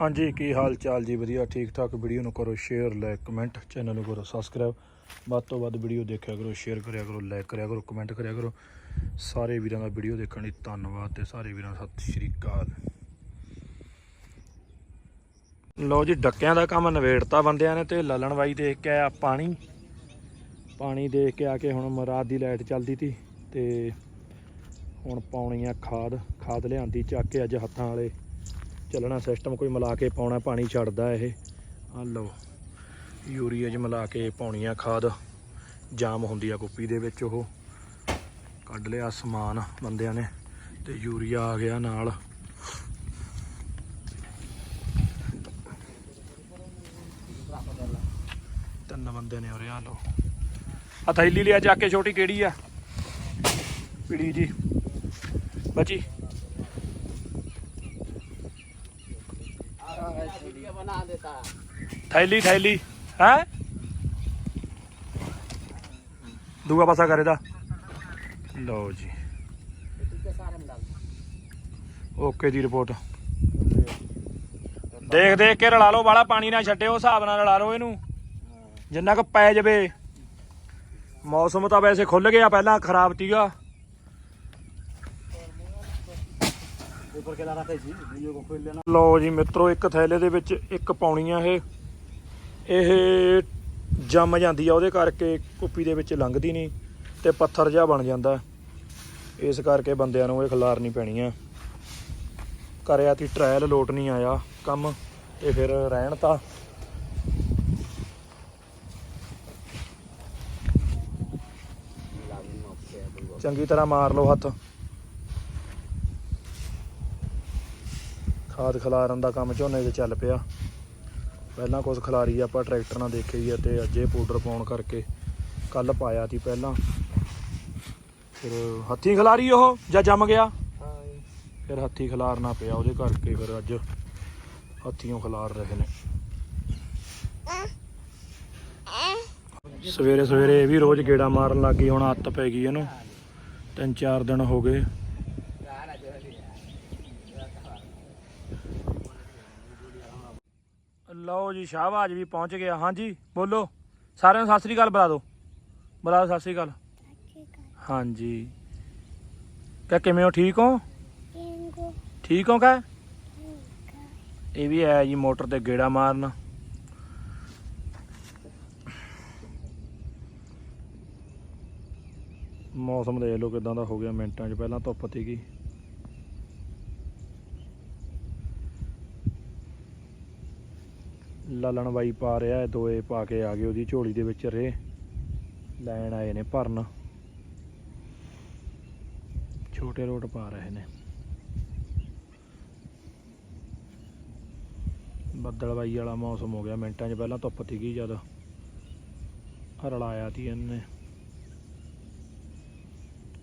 ਹਾਂਜੀ, ਕੀ ਹਾਲ ਚਾਲ ਜੀ? ਵਧੀਆ, ਠੀਕ ਠਾਕ। ਵੀਡੀਓ ਨੂੰ ਕਰੋ ਸ਼ੇਅਰ ਲਾਈਕ ਕਮੈਂਟ ਚੈਨਲ ਨੂੰ ਕਰੋ ਸਬਸਕ੍ਰਾਈਬ ਵੱਧ ਤੋਂ ਵੱਧ ਵੀਡੀਓ ਦੇਖਿਆ ਕਰੋ ਸ਼ੇਅਰ ਕਰਿਆ ਕਰੋ ਲਾਈਕ ਕਰਿਆ ਕਰੋ ਕਮੈਂਟ ਕਰਿਆ ਕਰੋ। ਸਾਰੇ ਵੀਰਾਂ ਦਾ ਵੀਡੀਓ ਦੇਖਣ ਲਈ ਧੰਨਵਾਦ ਤੇ ਸਾਰੇ ਵੀਰਾਂ ਨੂੰ ਸਤਿ ਸ਼੍ਰੀ ਅਕਾਲ। ਲਓ ਜੀ, ਡੱਕਿਆਂ ਦਾ ਕੰਮ ਨਵੇੜਤਾ ਬੰਦਿਆਂ ਨੇ ਤੇ ਲਲਣ ਬਾਈ ਦੇਖ ਕੇ ਆਇਆ ਪਾਣੀ। ਪਾਣੀ ਦੇਖ ਕੇ ਆ ਕੇ ਹੁਣ ਮਰਾਦ ਦੀ ਲਾਈਟ ਚੱਲਦੀ ਤੀ ਤੇ ਹੁਣ ਪਾਉਣੀ ਆ ਖਾਦ। ਖਾਦ ਲਿਆਂਦੀ, ਚੱਕ ਕੇ ਅੱਜ ਹੱਥਾਂ ਵਾਲੇ ਚੱਲਣਾ ਸਿਸਟਮ, ਕੋਈ ਮਿਲਾ ਕੇ ਪਾਉਣਾ, ਪਾਣੀ ਛੱਡਦਾ ਇਹ। ਆ ਲਓ, ਯੂਰੀਆ 'ਚ ਮਿਲਾ ਕੇ ਪਾਉਣੀ ਆ ਖਾਦ। ਜਾਮ ਹੁੰਦੀ ਆ ਕੁੱਪੀ ਦੇ ਵਿੱਚ ਉਹ। ਕੱਢ ਲਿਆ ਸਮਾਨ ਬੰਦਿਆਂ ਨੇ ਤੇ ਯੂਰੀਆ ਆ ਗਿਆ ਨਾਲ। ਤਿੰਨ ਬੰਦੇ ਨੇ ਉਰੇ ਆ ਲਓ। ਆ ਥੈਲੀ ਲਿਆ ਜਾ ਕੇ, ਛੋਟੀ ਕਿਹੜੀ ਆ? ਪੀੜੀ ਜੀ। ਬੱਚੀ ਕਾਲਾ ਥੈਲੀ ਥੈਲੀ। ਹੈ? ਦੂਆ ਪਾਸਾ ਕਰ ਇਹਦਾ। ਲਓ ਜੀ। ਓਕੇ ਦੀ ਰਿਪੋਰਟ। ਦੇਖ ਦੇਖ ਕੇ ਰਲਾ ਲੋ ਵਾਲਾ ਪਾਣੀ ਨਾਲ ਛੱਡਿਓ, ਹਿਸਾਬ ਨਾਲ ਰਲਾ ਲੋ ਇਹਨੂੰ। ਜਿੰਨਾ ਕੁ ਪੈ ਜਵੇ। ਮੌਸਮ ਤਾਂ ਵੈਸੇ ਖੁੱਲ ਗਿਆ ਪਹਿਲਾਂ, ਖਰਾਬ ਸੀਗਾ। ਲਓ ਜੀ ਮਿੱਤਰੋ, ਇੱਕ ਥੈਲੇ ਦੇ ਵਿੱਚ ਇੱਕ ਪਾਉਣੀ ਆ ਇਹ। ਇਹ ਜੰਮ ਜਾਂਦੀ ਆ, ਉਹਦੇ ਕਰਕੇ ਕੁੱਪੀ ਦੇ ਵਿੱਚ ਲੰਘਦੀ ਨਹੀਂ ਤੇ ਪੱਥਰ ਜਿਹਾ ਬਣ ਜਾਂਦਾ। ਇਸ ਕਰਕੇ ਬੰਦਿਆਂ ਨੂੰ ਇਹ ਖਿਲਾਰਨੀ ਪੈਣੀ ਆ। ਕਰਿਆ ਤੀ ਟ੍ਰਾਇਲ ਲੋਟ ਨਹੀਂ ਆਇਆ ਕੰਮ, ਤੇ ਫਿਰ ਰਹਿਣ ਤਾਂ। ਚੰਗੀ ਤਰ੍ਹਾਂ ਮਾਰ ਲਓ ਹੱਥ। ਖਾਦ ਖਿਲਾਰਨ ਦਾ ਕੰਮ ਝੋਨੇ 'ਚ ਚੱਲ ਪਿਆ। ਪਹਿਲਾਂ ਕੁਝ ਖਲਾਰੀ ਆਪਾਂ ਟਰੈਕਟਰ ਨਾਲ ਦੇਖੇ ਹੀ ਆ ਤੇ ਅੱਜ ਇਹ ਪਾਊਡਰ ਪਾਉਣ ਕਰਕੇ ਕੱਲ ਪਾਇਆ ਸੀ ਪਹਿਲਾਂ। ਫਿਰ ਹੱਥੀਂ ਖਿਲਾਰੀ ਉਹ, ਜਾਂ ਜੰਮ ਗਿਆ? ਫਿਰ ਹੱਥੀ ਖਲਾਰਨਾ ਪਿਆ ਉਹਦੇ ਕਰਕੇ ਫਿਰ ਅੱਜ ਹੱਥੀਓਂ ਖਲਾਰ ਰਹੇ ਨੇ। ਸਵੇਰੇ ਸਵੇਰੇ ਇਹ ਵੀ ਰੋਜ਼ ਗੇੜਾ ਮਾਰਨ ਲੱਗ ਗਈ, ਹੁਣ ਹੱਤ ਪੈ ਗਈ ਇਹਨੂੰ। ਤਿੰਨ ਚਾਰ ਦਿਨ ਹੋ ਗਏ। ਲਓ ਜੀ, ਸ਼ਾਹਬਾਜ ਵੀ ਪਹੁੰਚ ਗਿਆ। ਹਾਂਜੀ, ਬੋਲੋ। ਸਾਰਿਆਂ ਨੂੰ ਸਤਿ ਸ੍ਰੀ ਅਕਾਲ ਬੁਲਾ ਦਿਓ। ਬੁਲਾ ਦਿਓ, ਸਤਿ ਸ੍ਰੀ ਅਕਾਲ। ਹਾਂਜੀ। ਕਹ ਕਿਵੇਂ ਹੋ? ਠੀਕ ਹੋ? ਠੀਕ ਹੋ ਕਹ ਇਹ ਵੀ ਆਇਆ ਜੀ, ਮੋਟਰ ਤੇ ਗੇੜਾ ਮਾਰਨ। ਮੌਸਮ ਦੇਖ ਲਓ ਕਿਦਾਂ ਦਾ ਹੋ ਗਿਆ। ਮਿੰਟਾਂ 'ਚ ਪਹਿਲਾਂ ਧੁੱਪ ਸੀਗੀ। ਲਲਣ ਬਾਈ ਪਾ ਰਿਹਾ ਹੈ, ਦੋਏ ਪਾ ਕੇ ਆ ਗਏ ਉਹਦੀ ਝੋਲੀ ਦੇ ਵਿੱਚ ਰੇ। ਲੈਣ ਆਏ ਨੇ ਭਰਨ। ਛੋਟੇ ਰੋਟ ਪਾ ਰਹੇ ਨੇ। ਬੱਦਲ ਬਾਈ ਵਾਲਾ ਮੌਸਮ ਹੋ ਗਿਆ, ਮਿੰਟਾਂ 'ਚ ਪਹਿਲਾਂ ਧੁੱਪ ਸੀਗੀ ਜਦ। ਰਲਾਇਆ ਤੀ ਇਹਨੇ।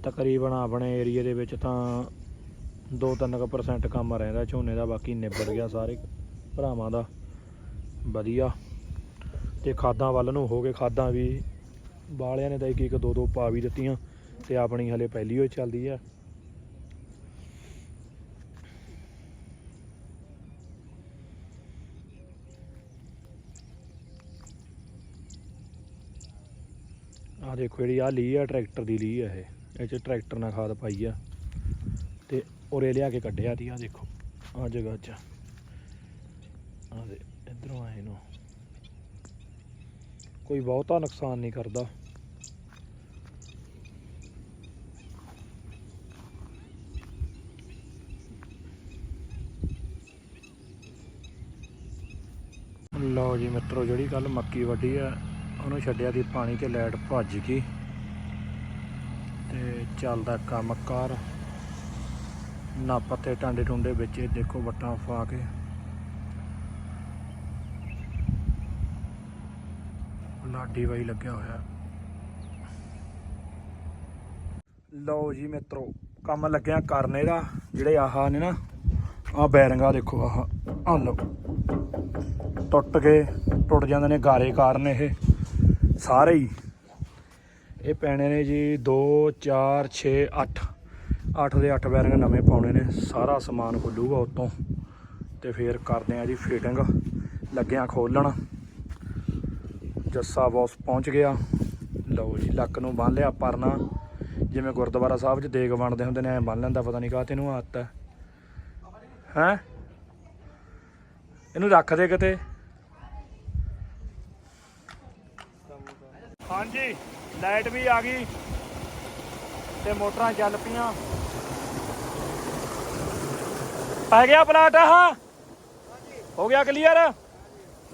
ਤਕਰੀਬਨ ਆਪਣੇ ਏਰੀਏ ਦੇ ਵਿੱਚ ਤਾਂ 2-3% ਕੰਮ ਰਹਿੰਦਾ, ਝੋਨੇ ਦਾ ਬਾਕੀ ਨਿਬੜ ਗਿਆ ਸਾਰੇ ਭਰਾਵਾਂ ਦਾ। ਵਧੀਆ। ਤੇ ਖਾਦਾਂ ਵੱਲ ਨੂੰ ਹੋ ਗਏ, ਖਾਦਾਂ ਵੀ ਬਾਲਿਆਂ ਨੇ ਤਾਂ ਇੱਕ ਇੱਕ ਦੋ ਦੋ ਪਾ ਵੀ ਦਿੱਤੀਆਂ ਤੇ ਆਪਣੀ ਹਲੇ ਪਹਿਲੀ ਹੋਈ ਚੱਲਦੀ ਆ। ਆ ਦੇਖੋ ਜਿਹੜੀ ਆ ਲੀ ਆ, ਟਰੈਕਟਰ ਦੀ ਲੀ ਆ ਇਹ। ਇਹ ਚ ਟਰੈਕਟਰ ਨਾਲ ਖਾਦ ਪਾਈ ਆ। ਤੇ ਉਰੇ ਲਿਆ ਕੇ ਕੱਢਿਆ ਤੀ ਆ ਦੇਖੋ ਆ ਜਗ੍ਹਾ 'ਚ। ਇਧਰੋਂ ਆਏ ਨੂੰ। ਕੋਈ ਬਹੁਤਾ ਨੁਕਸਾਨ ਨਹੀਂ ਕਰਦਾ। ਲਓ ਜੀ ਮਿੱਤਰੋ, ਜਿਹੜੀ ਕੱਲ ਮੱਕੀ ਵੱਢੀ ਆ, ਉਹਨੂੰ ਛੱਡਿਆ ਦੀ ਪਾਣੀ ਤੇ ਲਾਈਟ ਭੱਜ ਗਈ। ਤੇ ਚੱਲਦਾ ਕੰਮ ਕਾਰ ਨਾ ਪੱਤੇ ਟਾਂਡੇ ਟੁੰਡੇ ਵਿੱਚ ਦੇਖੋ ਵੱਟਾਂ ਫਾ ਕੇ। ਲਾਡੀ ਬਾਈ ਲੱਗਿਆ ਹੋਇਆ। ਲਓ ਜੀ ਮਿੱਤਰੋ, ਕੰਮ ਲੱਗਿਆ ਕਰਨੇ ਦਾ, ਜਿਹੜੇ ਆਹ ਨੇ ਨਾ, ਆਹ ਬੈਰਿੰਗਾ ਦੇਖੋ ਆਹ ਆਹ ਲਓ। ਟੁੱਟ ਕੇ ਟੁੱਟ ਜਾਂਦੇ ਨੇ ਗਾਰੇ ਕਾਰਨ ਇਹ, ਸਾਰੇ ਹੀ। ਇਹ ਪੈਣੇ ਨੇ ਜੀ 2 4 6 8 8 ਦੇ 8 ਬੈਰਿੰਗ ਨਵੇਂ ਪਾਉਣੇ ਨੇ, ਸਾਰਾ ਸਮਾਨ ਖੁੱਲੂਗਾ ਉਤੋਂ। ਤੇ ਫੇਰ ਕਰਦੇ ਆ ਜੀ ਫਿਟਿੰਗ ਲੱਗਿਆ ਖੋਲਣ। ਜੱਸਾ ਬੌਸ ਪਹੁੰਚ ਗਿਆ। ਲਓ ਜੀ, ਲੱਕ ਨੂੰ ਬੰਨ ਲਿਆ ਪਰਨਾ। ਜਿਵੇਂ ਗੁਰਦੁਆਰਾ ਸਾਹਿਬ 'ਚ ਦੇਗ ਬਣਦੇ ਹੁੰਦੇ ਨੇ, ਐ ਬੰਨ ਲੈਂਦਾ, ਪਤਾ ਨਹੀਂ ਕਾਹ ਤੈਨੂੰ ਆਦਤ ਹੈ। ਹੈ? ਇਹਨੂੰ ਰੱਖ ਦੇ ਕਿਤੇ। ਹਾਂਜੀ, ਲਾਈਟ ਵੀ ਆ ਗਈ ਤੇ ਮੋਟਰਾਂ ਚੱਲ ਪਈਆਂ। ਪੈ ਗਿਆ ਪਲਾਟ ਆਹ? ਹੋ ਗਿਆ ਕਲੀਅਰ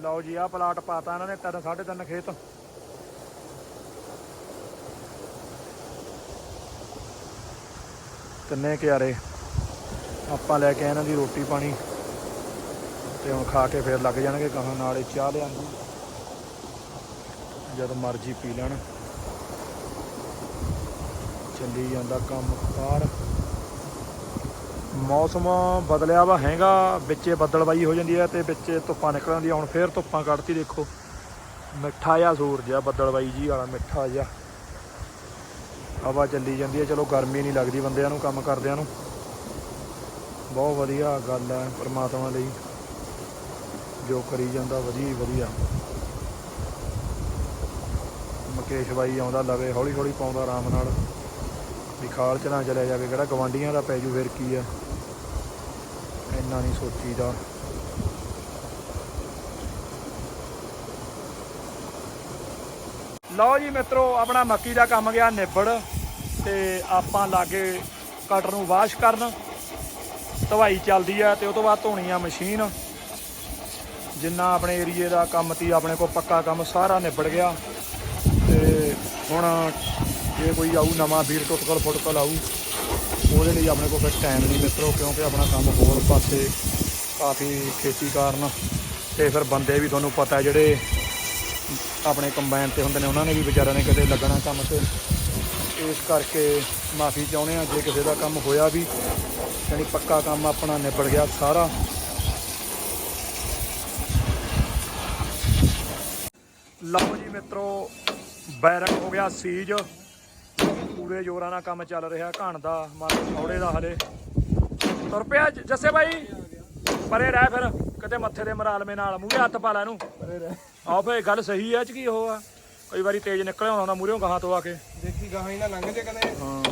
ਲਓ ਜੀ, ਆਹ ਪਲਾਟ ਪਾਤਾ ਇਹਨਾਂ ਨੇ ਤਿੰਨ, ਸਾਢੇ ਤਿੰਨ ਖੇਤ। ਤਿੰਨੇ ਕਿਆਰੇ ਆਪਾਂ ਲੈ ਕੇ ਇਹਨਾਂ ਦੀ ਰੋਟੀ ਪਾਣੀ। ਤੇ ਹੁਣ ਖਾ ਕੇ ਫੇਰ ਲੱਗ ਜਾਣਗੇ, ਕਹਾਂ ਨਾਲੇ ਚਾਹ ਲਿਆਂਦੀ ਜਦ ਮਰਜ਼ੀ ਪੀ ਲੈਣ। ਚੱਲੀ ਜਾਂਦਾ ਕੰਮ ਕਾਰ। ਮੌਸਮ ਬਦਲਿਆ ਵਾ, ਹੈਗਾ, ਵਿੱਚੇ ਬੱਦਲਬਾਈ ਹੋ ਜਾਂਦੀ ਹੈ ਤੇ ਵਿੱਚੇ ਧੁੱਪਾਂ ਨਿਕਲ ਆਉਂਦੀਆਂ ਹੁਣ ਫੇਰ ਧੁੱਪਾਂ ਕੱਢਤੀ ਦੇਖੋ। ਮਿੱਠਾ ਜਿਹਾ ਸੂਰਜ ਆ ਬੱਦਲਬਾਈ ਜੀ ਵਾਲਾ ਮਿੱਠਾ ਜਿਹਾ। ਹਵਾ ਚੱਲੀ ਜਾਂਦੀ ਹੈ, ਚਲੋ ਗਰਮੀ ਨਹੀਂ ਲੱਗਦੀ ਬੰਦਿਆਂ ਨੂੰ, ਕੰਮ ਕਰਦਿਆਂ ਨੂੰ। ਬਹੁਤ ਵਧੀਆ ਗੱਲ ਹੈ ਪਰਮਾਤਮਾ ਲਈ। ਜੋ ਕਰੀ ਜਾਂਦਾ ਵਧੀਆ ਹੀ ਵਧੀਆ। ਮੁਕੇਸ਼ ਬਾਈ ਆਉਂਦਾ ਲਵੇ ਹੌਲੀ ਹੌਲੀ ਪਾਉਂਦਾ ਆਰਾਮ ਨਾਲ। ਵੀ ਖਾਲ ਚ ਨਾ ਚਲਿਆ ਜਾਵੇ, ਕਿਹੜਾ ਗਵਾਂਡੀਆਂ ਦਾ ਪੈ ਜੂ ਫਿਰ ਕੀ ਹੈ ਇੰਨਾ ਨਹੀਂ ਸੋਚੀਦਾ। ਲਓ ਜੀ ਮਿੱਤਰੋ, ਆਪਣਾ ਮੱਕੀ ਦਾ ਕੰਮ ਗਿਆ ਨਿਬੜ ਤੇ ਆਪਾਂ ਲਾਗੇ ਕਟਰ ਨੂੰ ਵਾਸ਼ ਕਰਨ। ਧਵਾਈ ਚੱਲਦੀ ਆ ਤੇ ਉਹ ਤੋਂ ਬਾਅਦ ਧੋਣੀ ਆ ਮਸ਼ੀਨ। ਜਿੰਨਾ ਆਪਣੇ ਏਰੀਏ ਦਾ ਕੰਮ ਤੀ ਆਪਣੇ ਕੋਲ ਪੱਕਾ ਕੰਮ ਸਾਰਾ ਨਿਬੜ ਗਿਆ। ਤੇ ਹੁਣ ਜੇ ਕੋਈ ਆਊ ਨਵਾਂ ਵੀਰ ਟੁੱਟਕਲ ਫੁੱਟਕਲ ਆਊ, ਉਹਦੇ ਲਈ ਆਪਣੇ ਕੋਲ ਫਿਰ ਟਾਈਮ ਨਹੀਂ ਮਿੱਤਰੋ, ਕਿਉਂਕਿ ਆਪਣਾ ਕੰਮ ਹੋਰ ਪਾਸੇ ਕਾਫੀ ਖੇਤੀ ਕਾਰਨ ਤੇ ਫਿਰ ਬੰਦੇ ਵੀ ਤੁਹਾਨੂੰ ਪਤਾ ਜਿਹੜੇ ਆਪਣੇ ਕੰਬਾਈਨ ਤੇ ਹੁੰਦੇ ਨੇ, ਉਹਨਾਂ ਨੇ ਵੀ ਵਿਚਾਰਿਆਂ ਨੇ ਕਿਤੇ ਲੱਗਣਾ ਕੰਮ ਤੇ। ਇਸ ਕਰਕੇ ਮਾਫੀ ਚਾਹੁੰਦੇ ਆ ਜੇ ਕਿਸੇ ਦਾ ਕੰਮ ਹੋਇਆ ਵੀ ਯਾਨੀ ਪੱਕਾ ਕੰਮ ਆਪਣਾ ਨਿਬੜ ਗਿਆ ਸਾਰਾ। ਲਓ ਜੀ ਮਿੱਤਰੋ, ਬੈਰਕ ਹੋ ਗਿਆ ਸੀਜ। ਪੂਰੇ ਜੋਰਾਂ ਨਾਲ ਕੰਮ ਚੱਲ ਰਿਹਾ ਘਣ ਦਾ ਮਾਰੇ ਥੋੜੇ ਦਾ ਹਲੇ। ਤੁਰ ਪਿਆ ਜੱਸੇ ਬਾਈ? ਪਰੇ ਰਹਿ ਫਿਰ ਕਿਤੇ ਮੱਥੇ ਦੇ ਮਰਾਲਮੇ ਨਾਲ ਮੂਹਰੇ ਹੱਥ ਪਾ ਲੈ ਇਹਨੂੰ। ਆਓ ਫੇ ਗੱਲ ਸਹੀ ਐ ਚ ਕੀ ਉਹ ਆ? ਕਈ ਵਾਰੀ ਤੇਜ਼ ਨਿਕਲ ਆਉਂਦਾ ਮੂਹਰੇੋਂ ਗਾਹਾਂ ਤੋਂ ਆ ਕੇ। ਦੇਖੀ ਗਾਹਾਂ ਹੀ ਨਾ ਲੰਘ ਜੇ ਕਦੇ। ਹਾਂ।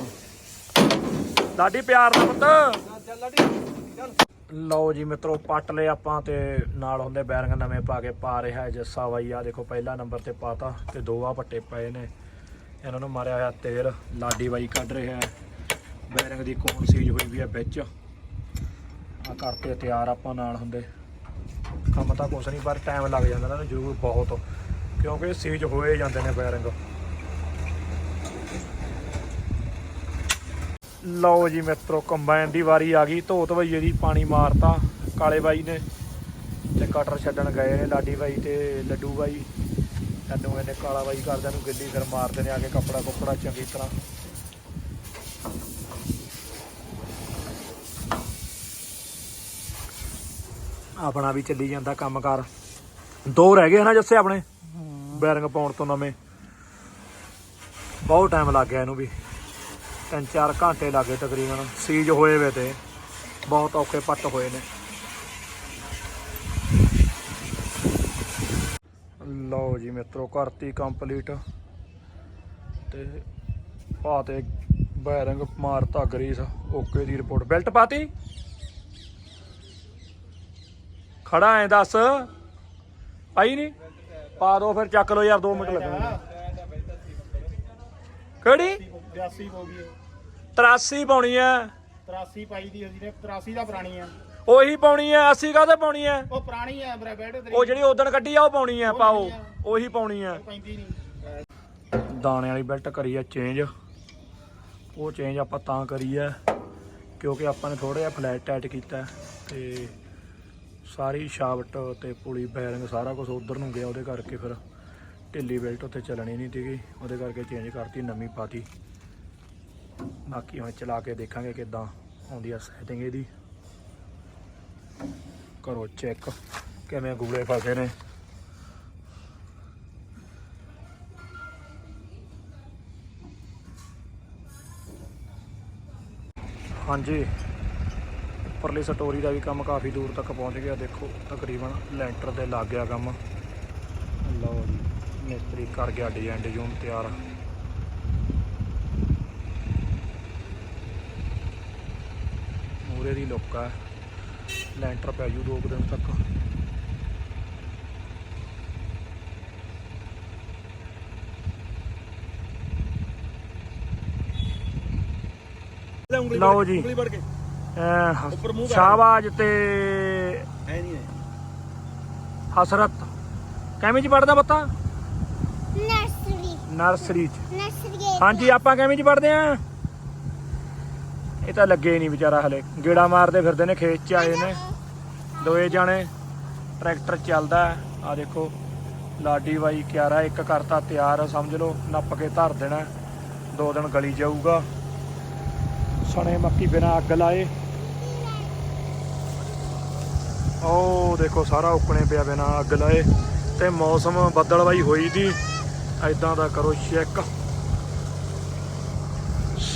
ਲਾਡੀ ਪਿਆਰ ਦਾ ਪੁੱਤ। ਲਓ ਜੀ ਮਿੱਤਰੋ ਪੱਟ ਲਏ ਆਪਾਂ ਤੇ ਨਾਲ ਹੁੰਦੇ ਬੈਰਿੰਗ ਨਵੇਂ ਪਾ ਕੇ ਪਾ ਰਿਹਾ ਜੱਸਾ ਬਾਈ। ਆ ਦੇਖੋ ਪਹਿਲਾ ਨੰਬਰ ਤੇ ਪਾਤਾ ਤੇ ਦੋ ਆ ਪੱਟੇ ਪਏ ਨੇ। ਇਹਨਾਂ ਨੂੰ ਮਾਰਿਆ ਹੋਇਆ ਤੇਲ, ਲਾਡੀ ਬਾਈ ਕੱਢ ਰਿਹਾ ਹੈ। ਬੈਰਿੰਗ ਦੀ ਕੋਨ ਸੀਜ ਹੋਈ ਵੀ ਹੈ ਵਿੱਚ। ਆ ਕਰਤੇ ਤਿਆਰ ਆਪਾਂ ਨਾਲ ਹੁੰਦੇ। ਕੰਮ ਤਾਂ ਕੁਛ ਨਹੀਂ, ਪਰ ਟਾਈਮ ਲੱਗ ਜਾਂਦਾ ਇਹਨਾਂ ਨੂੰ, ਜ਼ਰੂਰ ਬਹੁਤ। ਕਿਉਂਕਿ ਸੀਜ ਹੋਏ ਜਾਂਦੇ ਨੇ ਬੈਰਿੰਗ। ਲਓ ਜੀ ਮਿੱਤਰੋ, ਕੰਬਾਈਨ ਦੀ ਵਾਰੀ ਆ ਗਈ। ਧੋਤ ਭਈਏ ਦੀ ਪਾਣੀ ਮਾਰਤਾ ਕਾਲੇ ਬਾਈ ਨੇ ਤੇ ਕਟਰ ਛੱਡਣ ਗਏ ਨੇ ਲਾਡੀ ਬਾਈ ਤੇ ਲੱਡੂ ਬਾਈ। ਤੈਨੂੰ ਇਹਨੇ ਕਾਲਾ ਬਾਈ ਕਰਦਿਆਂ ਨੂੰ ਗਿੱਲੀ ਫਿਰ ਮਾਰਦੇ ਨੇ ਆ ਕੇ ਕੱਪੜਾ ਕੁੱਪੜਾ ਚੰਗੀ ਤਰ੍ਹਾਂ। ਆਪਣਾ ਵੀ ਚੱਲੀ ਜਾਂਦਾ ਕੰਮਕਾਰ। ਦੋ ਰਹਿ ਗਏ ਨਾ ਜੱਸੇ ਆਪਣੇ? ਬੈਰਿੰਗ ਪਾਉਣ ਤੋਂ ਨਵੇਂ। ਬਹੁਤ ਟਾਈਮ ਲੱਗ ਗਿਆ ਇਹਨੂੰ ਵੀ। ਤਿੰਨ ਚਾਰ ਘੰਟੇ ਲੱਗੇ ਤਕਰੀਬਨ। ਸੀਜ ਹੋਏ ਵੇ ਤੇ। ਬਹੁਤ ਔਖੇ ਪੱਟ ਹੋਏ ਨੇ। ਲਓ ਜੀ ਮਿੱਤਰੋ ਕਰਤੀ ਕੰਪਲੀਟ ਤੇ ਪਾਤੇ ਬੈਰਿੰਗ ਮਾਰਤਾ ਗਰੀਸ ਓਕੇ ਦੀ ਰਿਪੋਰਟ ਬੈਲਟ ਪਾਤੀ? ਖੜਾ ਐ ਦੱਸ। ਪਾਈ ਨਹੀਂ ਪਾ ਦੋ ਫਿਰ ਚੱਕ ਲਓ ਯਾਰ 2 ਮਿੰਟ ਲੱਗਣਗੇ। ਕਿਹੜੀ? 82 ਹੋ ਗਈ 83 ਪਾਉਣੀ ਐ 83 ਪਾਈ ਦੀ ਅਸੀਂ ਨੇ 83 ਦਾ ਪੁਰਾਣੀ ਆ। ਉਹੀ ਪਾਉਣੀ ਐ 80 ਕਾਹਦੇ ਪਾਉਣੀ ਐ ਉਹ ਪੁਰਾਣੀ ਆ ਮੇਰਾ ਬੈਡ ਤੇਰੀ ਉਹ ਜਿਹੜੀ ਉਦਣ ਕੱਢੀ ਆ ਉਹ ਪਾਉਣੀ ਐ ਪਾਓ। ਉਹੀ ਪਾਉਣੀ ਪੈਂਦੀ ਨਹੀਂ ਦਾਣੇ ਵਾਲੀ ਬੈਲਟ ਕਰੀ ਆ ਚੇਂਜ। ਉਹ ਚੇਂਜ ਆਪਾਂ ਤਾਂ ਕਰੀ ਆ ਕਿਉਂਕਿ ਆਪਾਂ ਨੇ ਥੋੜਾ ਜਿਹਾ ਫਲੈਟ ਟਾਈਟ ਕੀਤਾ ਤੇ ਸਾਰੀ ਸ਼ਾਫਟ ਤੇ ਪੁਲੀ ਬੈਰਿੰਗ ਸਾਰਾ ਕੁਝ ਉਧਰ ਨੂੰ ਗਿਆ ਉਹਦੇ ਕਰਕੇ ਫਿਰ ਢਿੱਲੀ ਬੈਲਟ ਉੱਤੇ ਚੱਲਣੀ ਨਹੀਂ ਸੀਗੀ। ਉਹਦੇ ਕਰਕੇ ਚੇਂਜ ਕਰਤੀ ਨਵੀਂ ਪਾਤੀ। ਬਾਕੀ ਹੁਣ ਚਲਾ ਕੇ ਦੇਖਾਂਗੇ ਕਿਦਾਂ ਆਉਂਦੀ ਆ ਸੈਟਿੰਗ ਇਹਦੀ। ਕਰੋ ਚੈੱਕ ਕਿਵੇਂ ਗੂਲੇ ਫਸੇ ਨੇ। ਹਾਂਜੀ, ਉੱਪਰਲੀ ਸਟੋਰੀ ਦਾ ਵੀ ਕੰਮ ਕਾਫੀ ਦੂਰ ਤੱਕ ਪਹੁੰਚ ਗਿਆ। ਦੇਖੋ, ਤਕਰੀਬਨ ਲੈਂਟਰ ਤੇ ਲੱਗ ਗਿਆ ਕੰਮ। ਲਓ ਜੀ, ਮਿਸਤਰੀ ਕਰ ਗਿਆ ਡਿਜ਼ਾਈਨ ਡਿਜ਼ੂਨ ਤਿਆਰ। ਮੂਰੇ ਦੀ ਲੁੱਕ ਆ। ਲੈਂਟਰ ਪੈ ਜੂ ਦੋ ਕੁ ਦਿਨ ਤੱਕ। ਲਓ ਜੀ। ਉਂਗਲੀ ਵੜ ਕੇ। ਐਂ ਉੱਪਰ ਮੂੰਹ ਕਰ। ਸ਼ਾਹਬਾਜ ਤੇ ਐ ਨਹੀਂ ਹੈ। ਹਸਰਤ। ਕਿਵੇਂ ਚ ਪੜਦਾ ਬੱਤਾ? ਨਰਸਰੀ। ਨਰਸਰੀ ਚ। ਨਰਸਰੀ ਹਾਂਜੀ ਆਪਾਂ ਕਿਵੇਂ ਚ ਪੜਦੇ ਆ? ਇਹ ਤਾਂ ਲੱਗੇ ਨਹੀਂ ਵਿਚਾਰਾ ਹਲੇ। ਗੇੜਾ ਮਾਰਦੇ ਫਿਰਦੇ ਨੇ, ਖੇਤ ਚ ਆਏ ਨੇ। ਦੋਏ ਜਾਣੇ, ਟਰੈਕਟਰ ਚੱਲਦਾ ਆ ਦੇਖੋ, ਲਾਡੀ ਬਾਈ ਕਿਆਰਾ, ਇੱਕ ਕਰਤਾ ਤਿਆਰ, ਸਮਝ ਲਓ, ਨੱਪ ਕੇ ਧਰ ਦੇਣਾ ਦੋ ਦਿਨ ਗਲੀ ਜਾਊਗਾ। ਸਣੇ ਮੱਕੀ ਬਿਨਾ ਅੱਗ ਲਾਏ। ਉਹ ਦੇਖੋ, ਸਾਰਾ ਉੱਕਣੇ ਪਿਆ ਬਿਨਾ ਅੱਗ ਲਾਏ। ਤੇ ਮੌਸਮ ਬੱਦਲ ਬਾਈ ਹੋਈ ਦੀ। ਐਦਾਂ ਦਾ ਕਰੋ ਚੈੱਕ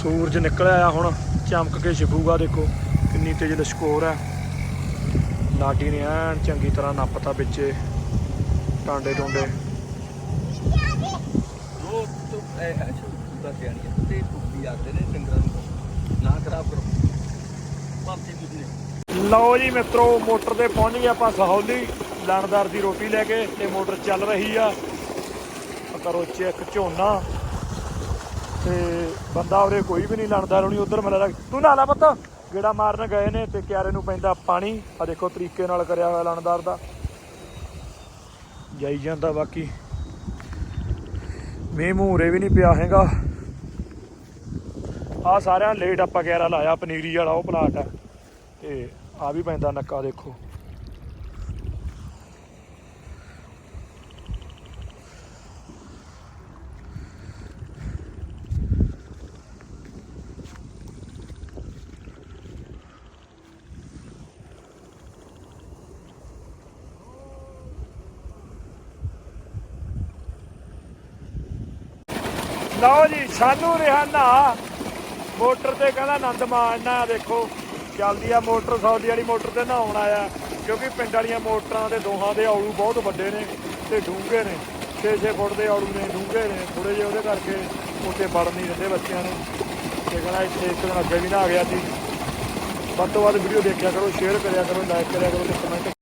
ਸੂਰਜ ਨਿਕਲ ਆਇਆ ਹੁਣ ਚਮਕ ਕੇ ਛਿਪੂਗਾ ਦੇਖੋ ਕਿੰਨੀ ਤੇਜ਼ ਲਸ਼ਕੋਰ ਹੈ ਲਾਡੀ ਨੇ ਐਨ ਚੰਗੀ ਤਰ੍ਹਾਂ ਨੱਪਤਾ ਵਿੱਚੇ ਟਾਂਡੇ ਟੁੰਡੇ। ਉਹ ਤੋਂ ਐ ਹੈ ਸ਼ੁਰੂ ਦਾ ਸਿਆਣੀ ਹੈ ਤੇ ਕੁੱਤੀ ਆਦੇ ਨੇ ਡੰਗਰਾਂ ਨੂੰ। ਨਾ ਖਰਾਬ ਕਰੋ। ਪਾਪੇ ਕੁਝ ਨੇ ਲਓ ਜੀ ਮਿੱਤਰੋ ਮੋਟਰ ਤੇ ਪਹੁੰਚ ਗਏ ਆਪਾਂ ਸਹੌਲੀ। ਲਾਣਦਾਰ ਦੀ ਰੋਟੀ ਲੈ ਕੇ ਤੇ ਮੋਟਰ ਚੱਲ ਰਹੀ ਆ। ਕਰੋ ਚੈੱਕ ਝੋਨਾ। ਤੇ ਬੰਦਾ ਉਰੇ ਕੋਈ ਵੀ ਨਹੀਂ ਲਾਣਦਾਰ ਹੋਣੀ ਉਧਰ ਮੈਨੂੰ ਲੱਗ ਤੂੰ ਨਾ ਲਾ ਪੁੱਤ। ਗੇੜਾ ਮਾਰਨ ਗਏ ਨੇ ਤੇ ਕਿਆਰੇ ਨੂੰ ਪੈਂਦਾ ਪਾਣੀ। ਆ ਦੇਖੋ ਤਰੀਕੇ ਨਾਲ ਕਰਿਆ ਹੋਇਆ ਲਾਣਦਾਰ ਦਾ। ਜਾਈ ਜਾਂਦਾ ਬਾਕੀ। ਮੀਂਹ ਮੂਰੇ ਵੀ ਨਹੀਂ ਪਿਆ ਹੈਗਾ। ਆ ਸਾਰਿਆਂ ਲੇਟ ਆਪਾਂ ਕਿਆਰਾ ਲਾਇਆ, ਪਨੀਰੀ ਵਾਲਾ ਉਹ ਪਲਾਟ ਆ। ਤੇ ਆ ਵੀ ਪੈਂਦਾ ਨੱਕਾ, ਦੇਖੋ। ਲਓ ਜੀ ਸਾਨੂੰ ਰਿਹਾਨਾ। ਮੋਟਰ ਤੇ ਕਹਿੰਦਾ ਆਨੰਦ ਮਾਣਨਾ ਦੇਖੋ, ਚੱਲਦੀ ਆ ਮੋਟਰ ਸੌਦੀ ਵਾਲੀ ਮੋਟਰ ਤੇ ਨਹਾਉਣ ਆਇਆ। ਕਿਉਂਕਿ ਪਿੰਡ ਵਾਲੀਆਂ ਮੋਟਰਾਂ ਦੇ ਦੋਹਾਂ ਦੇ ਔਲੂ ਬਹੁਤ ਵੱਡੇ ਨੇ ਤੇ ਡੂੰਘੇ ਨੇ। 6-6 ਫੁੱਟ ਦੇ ਔਲੂ ਨੇ, ਡੂੰਘੇ ਨੇ ਥੋੜੇ ਜਿਹੇ ਉਹਦੇ ਕਰਕੇ ਉੱਤੇ ਵੜ ਨਹੀਂ ਦਿੰਦੇ ਬੱਚਿਆਂ ਨੂੰ। ਤੇ ਕਹਿੰਦਾ ਇੱਥੇ ਇੱਕ ਦਿਨ ਅੱਗੇ ਵੀ ਨਾ ਆ ਗਿਆ ਸੀ। ਵੱਧ ਤੋਂ ਵੱਧ ਵੀਡੀਓ ਦੇਖਿਆ ਕਰੋ ਸ਼ੇਅਰ ਕਰਿਆ ਕਰੋ ਲਾਈਕ ਕਰਿਆ ਕਰੋ ਤੇ ਕਮੈਂਟ